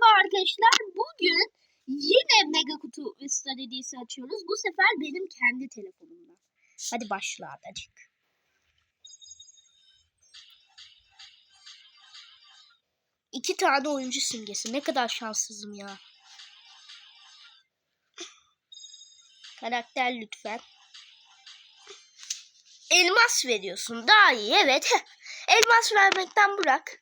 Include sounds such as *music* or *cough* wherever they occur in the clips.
Merhaba arkadaşlar. Bugün yine mega kutu Vista hediyesi açıyoruz. Bu sefer benim kendi telefonumdan. Hadi başla adacık. İki tane oyuncu simgesi. Ne kadar şanssızım ya. Karakter lütfen. Elmas veriyorsun. Daha iyi evet. *laughs* Elmas vermekten bırak.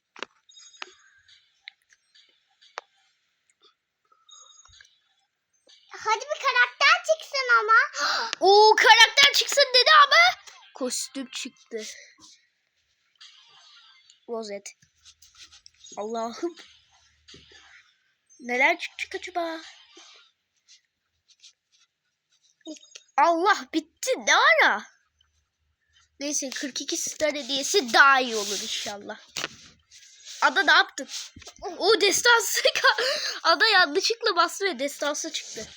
Hadi bir karakter çıksın ama. Oo karakter çıksın dedi ama kostüm çıktı. Rozet. Allah'ım. Neler çıkacak acaba? Allah bitti ne ara? Neyse 42 star hediyesi daha iyi olur inşallah. Ada ne yaptın? O destansı *laughs* Ada yanlışlıkla bastı ve destansı çıktı.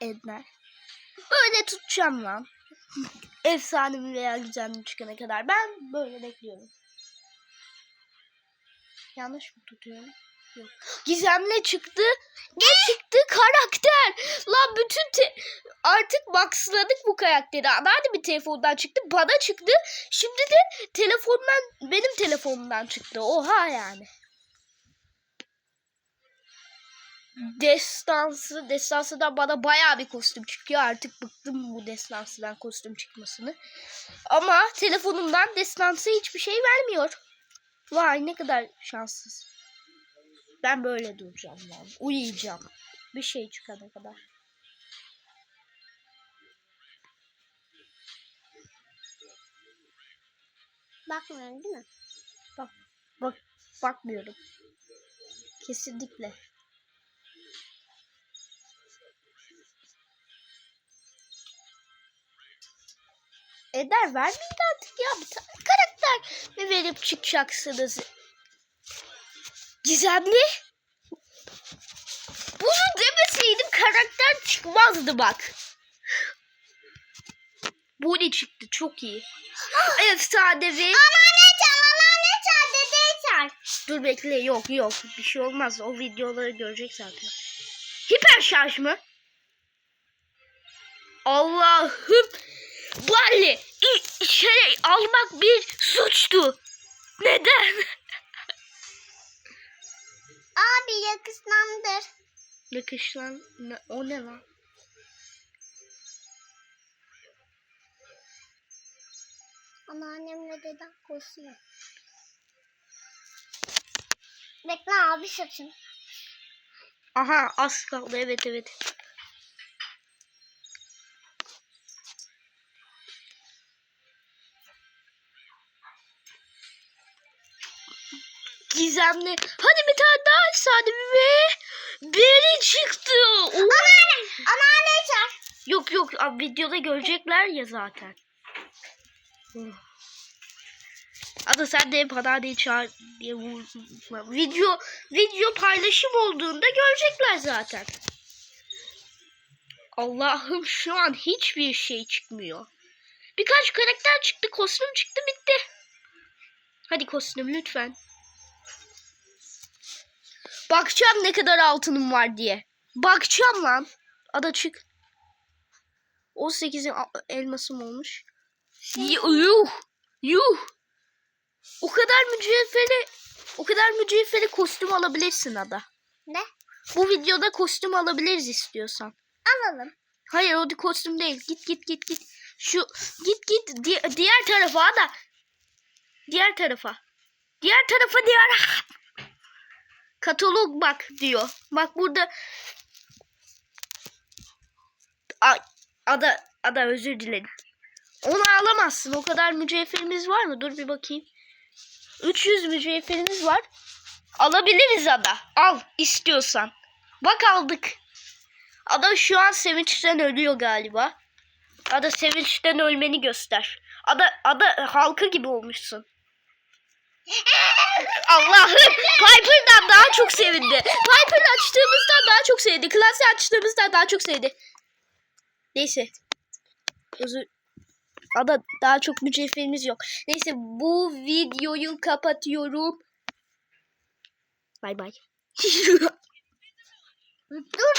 Edner. Böyle tutacağım lan. *laughs* Efsanevi veya güzel çıkana kadar. Ben böyle bekliyorum. Yanlış mı tutuyorum? Yok. Gizemli çıktı. Ne çıktı? Karakter. Lan bütün te- artık maxladık bu karakteri. Hadi bir telefondan çıktı. Bana çıktı. Şimdi de telefondan benim telefonumdan çıktı. Oha yani. Destansı, destansıdan bana bayağı bir kostüm çıkıyor. Artık bıktım bu destansıdan kostüm çıkmasını. Ama telefonumdan destansı hiçbir şey vermiyor. Vay ne kadar şanssız. Ben böyle duracağım yani. Uyuyacağım. Bir şey çıkana kadar. Bakmıyorum değil mi? Bak, bakmıyorum. Kesinlikle. Eder vermeyin artık ya. Bir tane karakter mi verip çıkacaksınız? Gizemli. Bunu demeseydim karakter çıkmazdı bak. Bu ne çıktı çok iyi. *gasps* Efsanevi. Anneanne çal, anneanne çal, dede çal. Dur bekle yok yok bir şey olmaz o videoları görecek zaten. Hiper şarj mı? Allah'ım Barley i- şey almak bir suçtu. Neden? Abi yakışlandır. Yakışlan ne, o ne lan? Anneannemle dedem koşuyor. Bekle abi saçın. Aha az kaldı evet evet. Gizemli. Hadi bir tane daha efsanevi ve biri çıktı. Oo. Anneanne, anneanne çal. Yok yok abi videoda görecekler ya zaten. Ada sen de hep Hadade'yi çağır diye vurma. Video, video paylaşım olduğunda görecekler zaten. Allah'ım şu an hiçbir şey çıkmıyor. Birkaç karakter çıktı, kostüm çıktı, bitti. Hadi kostüm lütfen. Bakacağım ne kadar altınım var diye. Bakacağım lan. Ada çık. 18'in a- elmasım olmuş. Yuh. Yuh. O kadar mücevheri o kadar mücevheri kostüm alabilirsin ada. Ne? Bu videoda kostüm alabiliriz istiyorsan. Alalım. Hayır o kostüm değil. Git git git git. Şu git git di- diğer tarafa da. Diğer tarafa. Diğer tarafa diğer. Katalog bak diyor. Bak burada. Ay, ada ada özür dilerim. Onu alamazsın. O kadar mücevherimiz var mı? Dur bir bakayım. 300 mücevherimiz var. Alabiliriz ada. Al istiyorsan. Bak aldık. Ada şu an sevinçten ölüyor galiba. Ada sevinçten ölmeni göster. Ada ada halka gibi olmuşsun. *laughs* Allah'ım Piper'dan çok sevindi. Piper'ı açtığımızda daha çok sevdi. Class'ı açtığımızda daha çok sevdi. Neyse. Özür Ada daha çok mücevherimiz yok. Neyse bu videoyu kapatıyorum. Bay bay. *laughs* Dur.